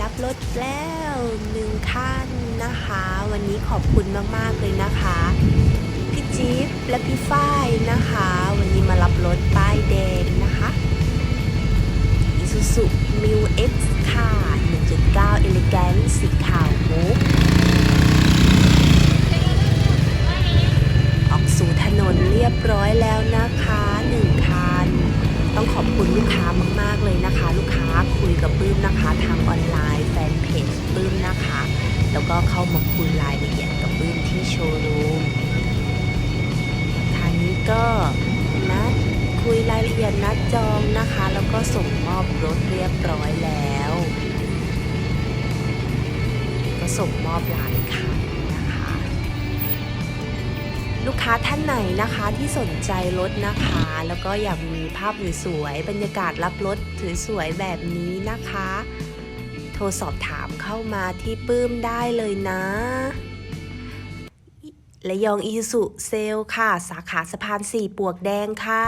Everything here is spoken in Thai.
รับรถแล้วหนึ่งคันนะคะ วันนี้ขอบคุณมากๆเลยนะคะ พี่จิ๊บและพี่ฝ้ายนะคะ วันนี้มารับรถป้ายแดงนะคะ Isuzu m i w X ค่ะ1.9 Elegant สีขาวมุกออกสู่ถนนเรียบร้อยแล้วนะคะหนึ่งคันต้องขอบคุณลูกค้ามาก ๆ เลยนะคะ ลูกค้าคุยกับปื้มนะคะ แล้วก็เข้ามาคุยรายละเอียดกับปื้มที่โชว์รูมทางนี้ก็นัดคุยรายละเอียดนัดจองนะคะ แล้วก็ส่งมอบรถเรียบร้อยแล้ว ก็ส่งมอบหลายคันนะคะ ลูกค้าท่านไหนนะคะที่สนใจรถนะคะ แล้วก็อยากมีภาพสวยๆบรรยากาศรับรถสวยๆแบบนี้นะคะ รสอบถามเข้ามาที่ปื้มได้เลยนะและยองอีสุเซลค่ะ สาขาสะพานสี่ปวกแดงค่ะ